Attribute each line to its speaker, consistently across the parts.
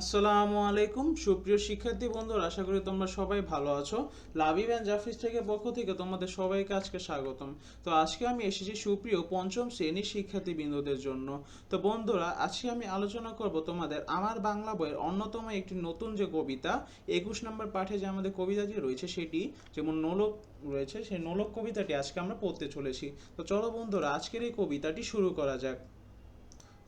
Speaker 1: আসসালামু আলাইকুম। সুপ্রিয় শিক্ষার্থী বন্ধুরা, আশা করি তোমরা সবাই ভালো আছো। লাবিব অ্যান্ড জাফিস থেকে পক্ষ থেকে তোমাদের সবাইকে আজকে স্বাগতম। তো আজকে আমি এসেছি সুপ্রিয় পঞ্চম শ্রেণির শিক্ষার্থী বিন্দুদের জন্য। তো বন্ধুরা, আজকে আমি আলোচনা করব তোমাদের আমার বাংলা বইয়ের অন্যতম একটি নতুন যে কবিতা, একুশ নম্বর পাঠে যে আমাদের কবিতাটি রয়েছে সেটি, যেমন নোলক রয়েছে, সেই নোলক কবিতাটি আজকে আমরা পড়তে চলেছি। তো চলো বন্ধুরা, আজকের এই কবিতাটি শুরু করা যাক।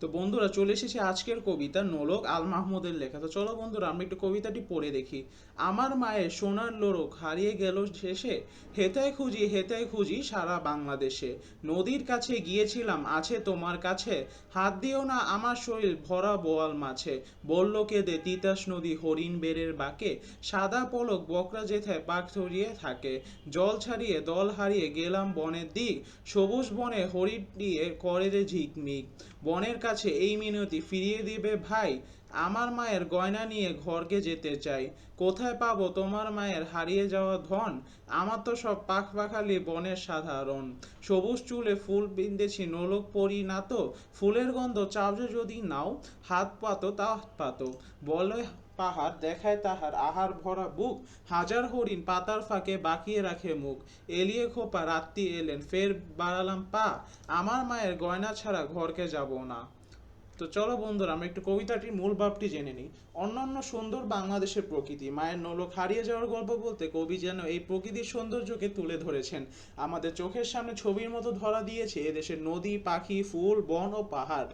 Speaker 1: তো বন্ধুরা চলে এসেছে আজকের কবিতা নোলক আল মাহমুদের লেখা। তো চলো বন্ধুরা, আমরা একটু কবিতাটি পড়ে দেখি। আমার মায়ের সোনার লোরক হারিয়ে গেল শেষে, হেতায় খুঁজি হেতায় খুঁজি সারা বাংলাদেশে। নদীর কাছে গিয়েছিলাম, আছে তোমার কাছে। হাত দিও না আমার শরীর, ভরা বোয়াল মাছে বলল কেঁদে তিতাস নদী হরিণ বেড়ের বাঁকে? সাদা পলক বকরা যেথায় পাক ধরিয়ে থাকে। জল ছাড়িয়ে দল হারিয়ে গেলাম বনের দিক। সবুজ বনে হরিণ দিয়ে করে ঝিকমিক। বনের কাছে এই মিনতি ফিরিয়ে দিবে ভাই। আমার মায়ের গয়না নিয়ে ঘরকে যেতে চাই। কোথায় পাবো তোমার মায়ের হারিয়ে যাওয়া ধন? আমার তো সব পাখ পাখালি বনের সাধারণ। সবুজ চুলে ফুল বিন্দেছি নোলক পরি না তো? ফুলের গন্ধ চাবজে যদি নাও, হাত পাতো তা পাতো। বলে পাহাড় দেখায় তাহার আহার ভরা বুক। হাজার হরিণ পাতার ফাঁকে বাকিয়ে রাখে মুখ। এলিয়ে খোপা রাত্রি এলেন, ফের বাড়ালাম পা। আমার মায়ের গয়না ছাড়া ঘরকে যাব না। তো চলো বন্ধুরা, আমরা একটু কবিতাটির মূল ভাবটি জেনে নিই। অন্যান্য সুন্দর বাংলাদেশের প্রকৃতি, মায়ের নলক হারিয়ে যাওয়ার গল্প বলতে কবি যেন এই প্রকৃতির সৌন্দর্যকে তুলে ধরেছেন। আমাদের চোখের সামনে ছবির মতো ধরা দিয়েছে এদেশের নদী, পাখি, ফুল, বন ও পাহাড়।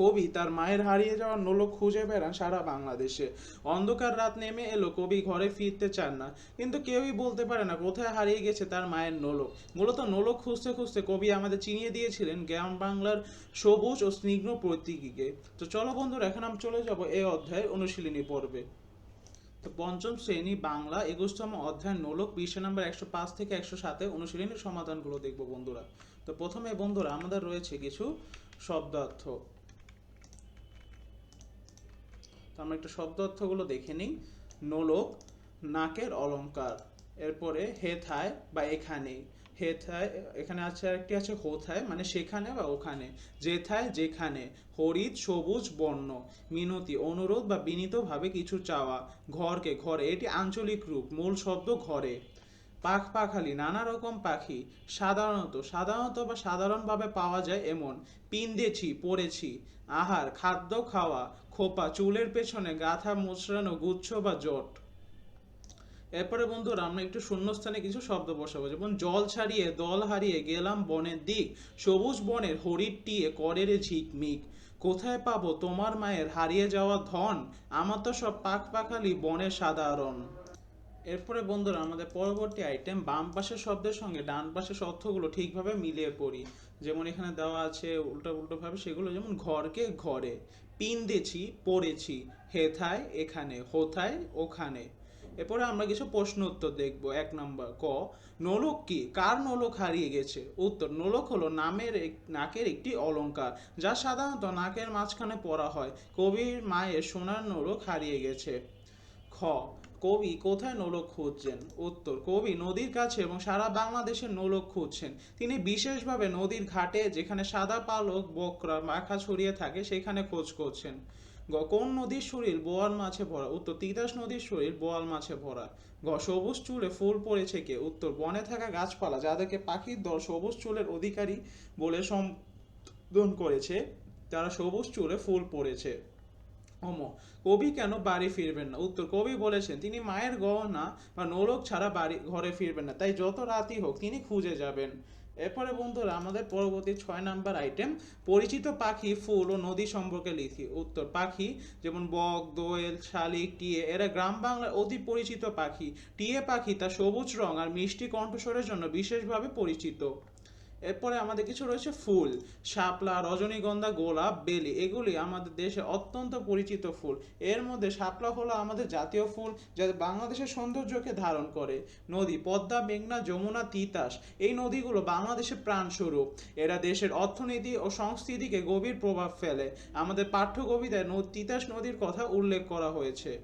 Speaker 1: কবি তার মায়ের হারিয়ে যাওয়া নোলক খুঁজে বেড়ান সারা বাংলাদেশে। অন্ধকার রাত নেমে এলো, কবি ঘরে ফিরতে চান না। কিন্তু কেউই বলতে পারে না কোথায় হারিয়ে গেছে তার মায়ের নোলক। মূলত নোলক খুঁজতে খুঁজতে কবি আমাদের চিনিয়ে দিয়েছিলেন গ্রাম বাংলার সবুজ ও স্নিগ্ধ প্রতীকীকে। তো চলো বন্ধুরা, এখন আমি চলে যাব এই অধ্যায়ের অনুশীলনী পর্বে। তো পঞ্চম শ্রেণি বাংলা একুশতম অধ্যায় নোলক পৃষ্ঠা নাম্বার একশো পাঁচ থেকে একশো সাতে অনুশীলনীর সমাধানগুলো দেখব বন্ধুরা। তো প্রথমে বন্ধুরা, আমাদের রয়েছে কিছু শব্দার্থ। আমরা একটু শব্দ অর্থগুলো দেখে নিই। নোলক, নাকের অলংকার, এরপরে হে থায় বা এখানে। হে থায় এখানে আছে আরেকটি আছে হোথায় মানে সেখানে বা ওখানে। যে থায় যেখানে। হরিৎ, সবুজ, বর্ণ, মিনতি, অনুরোধ বা বিনীতভাবে কিছু চাওয়া, ঘরকে, ঘরে। এটি আঞ্চলিক রূপ, মূল শব্দ ঘরে। পাখ পাখালি, নানা রকম পাখি, সাধারণত সাধারণত বা সাধারণভাবে পাওয়া যায় এমন, পিন্দেছি, পড়েছি, আহার, খাদ্য খাওয়া, খোপা, চুলের পেছনে গাথা মোচড়ানো গুচ্ছ বা জট। এরপরে বন্ধুরা, আমরা একটু শূন্যস্থানে কিছু শব্দ বসাবো, যেমন জল ছাড়িয়ে, দল হারিয়ে গেলাম বনের দিক, সবুজ বনের হরির টিয়ে, করেরে ঝিকমিক কোথায় পাবো তোমার মায়ের হারিয়ে যাওয়া ধন, আমার তো সব পাখ পাখালি বনের সাধারণ। এরপরে বন্ধুরা আমাদের পরবর্তী আইটেম বাম পাশের শব্দের সঙ্গে ডান পাশের অর্থগুলো ঠিকভাবে মিলিয়ে পড়ি। যেমন এখানে দেওয়া আছে উল্টো উল্টো ভাবে সেগুলো যেমন ঘরকে ঘরে, পিন্দেছি, পড়েছি, হেথায়, এখানে, হোথায়, ওখানে। এরপরে আমরা কিছু প্রশ্ন উত্তর দেখব, এক নম্বর, ক, নোলক কি? কার নোলক হারিয়ে গেছে? উত্তর, নোলক হলো নামের নাকের একটি অলঙ্কার, যা সাধারণত নাকের মাঝখানে পরা হয়। কবির মায়ের সোনার নোলক হারিয়ে গেছে। খ কবি কোথায় নোলক খুঁজছেন? উত্তর, কবি নদীর কাছে এবং সারা বাংলাদেশে নোলক খুঁজছেন। তিনি বিশেষভাবে নদীর ঘাটে, যেখানে সাদা পালক, বকরা, মাখা ছড়িয়ে থাকে, সেখানে খোঁজ করছেন। গ, কোন নদীর শরীর বোয়াল মাছে ভরা? উত্তর, তিতাস নদীর শরীর বোয়াল মাছে ভরা। গ, সবুজ চুলে ফুল পড়েছে কে? উত্তর, বনে থাকা গাছপালা, যাদেরকে পাখির দল সবুজ চুলের অধিকারী বলে সম্বোধন করেছে, তারা সবুজ চুলে ফুল পড়েছে। অম। কবি কেন বাড়ি ফিরবেন না? উত্তর, কবি বলেছেন, তিনি মায়ের গহনা বা নোলক ছাড়া বাড়ি, ঘরে ফিরবেন না। তাই যত রাতই হোক তিনি খুঁজে যাবেন। এরপরে বন্ধুরা, আমাদের পরবর্তী ছয় নাম্বার আইটেম পরিচিত পাখি, ফুল ও নদী সম্পর্কে লিখি। উত্তর, পাখি, যেমন বক, দোয়েল, শালিক, টিয়ে, এরা গ্রাম বাংলার অতি পরিচিত পাখি। টিয়ে পাখি তার সবুজ রং আর মিষ্টি কণ্ঠস্বরের জন্য বিশেষভাবে পরিচিত। এরপরে আমাদের কিছু রয়েছে ফুল, শাপলা, রজনীগন্ধা, গোলাপ, বেলি, এগুলি আমাদের দেশে অত্যন্ত পরিচিত ফুল। এর মধ্যে শাপলা হলো আমাদের জাতীয় ফুল যা বাংলাদেশের সৌন্দর্যকে ধারণ করে। নদী, পদ্মা, মেঘনা, যমুনা, তিতাস, এই নদীগুলো বাংলাদেশের প্রাণস্বরূপ। এরা দেশের অর্থনীতি ও সংস্কৃতিকে গভীর প্রভাব ফেলে। আমাদের পাঠ্য কবিতায় তিতাস নদীর কথা উল্লেখ করা হয়েছে।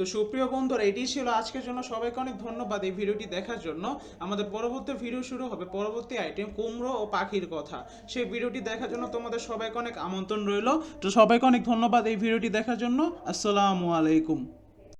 Speaker 1: তো সুপ্রিয় বন্ধুরা, এটি ছিল আজকের জন্য। সবাইকে অনেক ধন্যবাদ এই ভিডিওটি দেখার জন্য। আমাদের পরবর্তী ভিডিও শুরু হবে পরবর্তী আইটেম কুমড়ো ও পাখির কথা। সেই ভিডিওটি দেখার জন্য তোমাদের সবাইকে অনেক আমন্ত্রণ রইল। তো সবাইকে অনেক ধন্যবাদ এই ভিডিওটি দেখার জন্য। আসসালামু আলাইকুম।